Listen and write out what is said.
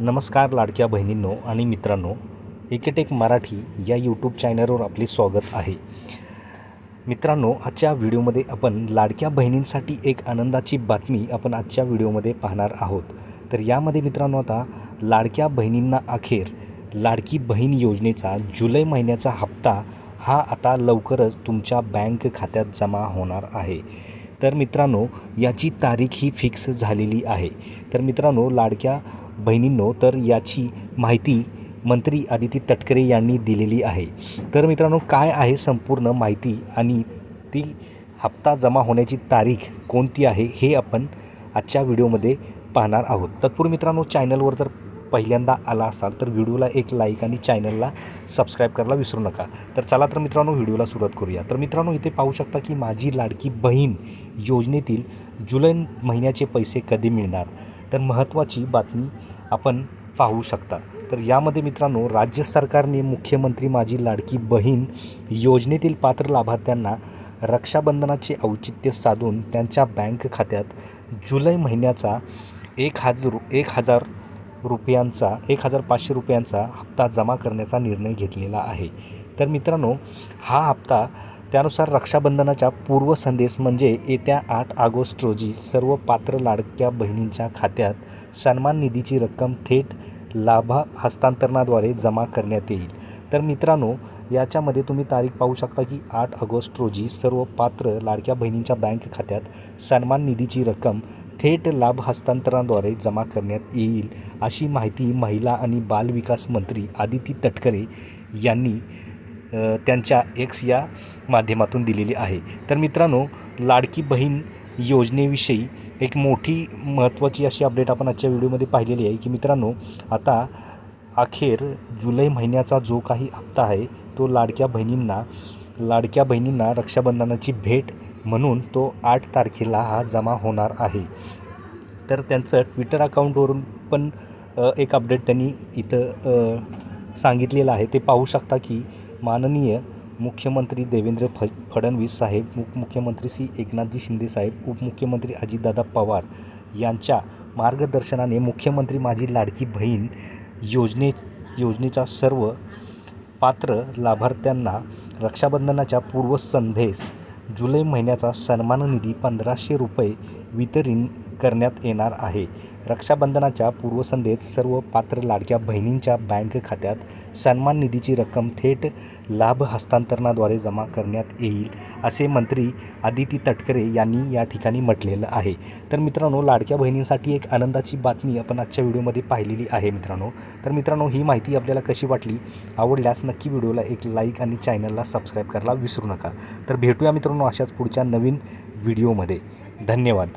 नमस्कार लाडक्या बहिणींनो आणि मित्रांनो एकेटेक मराठी या यूट्यूब चॅनलवर आपले स्वागत आहे. मित्रांनो आजच्या व्हिडिओमध्ये आपण लाडक्या बहिणींसाठी एक आनंदाची बातमी आपण आजच्या व्हिडिओमध्ये पाहणार आहोत. तर यामध्ये मित्रांनो आता लाडक्या बहिणींना अखेर लाडकी बहीण योजनेचा जुलै महिन्याचा हप्ता हा आता लवकरच तुमच्या बँक खात्यात जमा होणार आहे. तर मित्रांनो याची तारीख ही फिक्स झालेली आहे. तर मित्रांनो लाडक्या बहिणींनो तर याची माहिती मंत्री आदिती तटकरे यांनी दिलेली आहे. तर मित्रांनो काय आहे संपूर्ण माहिती आणि ती हप्ता जमा होण्याची तारीख कोणती आहे हे आपण आजच्या व्हिडिओमध्ये पाहणार आहोत. तत्पूर्वी मित्रांनो चॅनलवर जर पहिल्यांदा आला असाल तर व्हिडिओला एक लाईक आणि चॅनलला सबस्क्राईब करायला विसरू नका. तर चला तर मित्रांनो व्हिडिओला सुरुवात करूया. तर मित्रांनो इथे पाहू शकता की माझी लाडकी बहीण योजनेतील जुलै महिन्याचे पैसे कधी मिळणार? तर महत्त्वाची बातमी आपण पाहू शकता. तर यामध्ये मित्रांनो राज्य सरकारने मुख्यमंत्री माझी लाडकी बहीण योजनेतील पात्र लाभार्थ्यांना रक्षाबंधनाचे औचित्य साधून त्यांच्या बँक खात्यात जुलै महिन्याचा एक हजार एक हजार रुपयांचा एक हजार पाचशे रुपयांचा हप्ता जमा करण्याचा निर्णय घेतलेला आहे. तर मित्रांनो हा हप्ता त्यानुसार रक्षाबंधनाच्या पूर्वसंदेश म्हणजे येत्या आठ ऑगस्ट रोजी सर्व पात्र लाडक्या बहिणींच्या खात्यात सन्मान निधीची रक्कम थेट लाभा हस्तांतरणाद्वारे जमा करण्यात येईल. तर मित्रांनो याच्यामध्ये तुम्ही तारीख पाहू शकता की आठ ऑगस्ट रोजी सर्व पात्र लाडक्या बहिणींच्या बँक खात्यात सन्मान निधीची रक्कम थेट लाभ हस्तांतरणाद्वारे जमा करण्यात येईल अशी माहिती महिला आणि बालविकास मंत्री आदिती तटकरे यांनी त्यांच्या एक्स या माध्यमातून दिलेली आहे. तर मित्रांनो लाडकी बहीण योजनेविषयी एक मोठी महत्त्वाची अशी अपडेट आपण आजच्या व्हिडिओमध्ये पाहिलेली आहे की मित्रांनो आता अखेर जुलै महिन्याचा जो काही हप्ता आहे तो लाडक्या बहिणींना लाडक्या बहिणींना रक्षाबंधनाची भेट म्हणून तो आठ तारखेला हा जमा होणार आहे. तर त्यांचं ट्विटर अकाउंटवरून पण एक अपडेट त्यांनी इथं सांगितलेलं आहे. ते पाहू शकता की माननीय मुख्यमंत्री देवेंद्र फ फडणवीस साहेब उपमुख्यमंत्री श्री एकनाथजी शिंदे साहेब उपमुख्यमंत्री अजितदादा पवार यांच्या मार्गदर्शनाने मुख्यमंत्री माझी लाडकी बहीण योजने योजनेचा सर्व पात्र लाभार्थ्यांना रक्षाबंधनाच्या पूर्वसंध्येस जुलै महिन्याचा सन्मान निधी पंधराशे रुपये वितरित करण्यात येणार आहे. रक्षाबंधनाच्या पूर्वसंध्येत सर्व पात्र लाडक्या बहिणींच्या बँक खात्यात सन्मान निधीची रक्कम थेट लाभ हस्तांतरणाद्वारे जमा करण्यात येईल असे मंत्री आदिती तटकरे यांनी या ठिकाणी म्हटलेलं आहे. तर मित्रांनो लाडक्या बहिणींसाठी एक आनंदाची बातमी आपण आजच्या व्हिडिओमध्ये पाहिलेली आहे मित्रांनो. तर मित्रांनो ही माहिती आपल्याला कशी वाटली? आवडल्यास नक्की व्हिडिओला एक लाईक आणि चॅनलला सबस्क्राईब करायला विसरू नका. तर भेटूया मित्रांनो अशाच पुढच्या नवीन व्हिडिओमध्ये. धन्यवाद.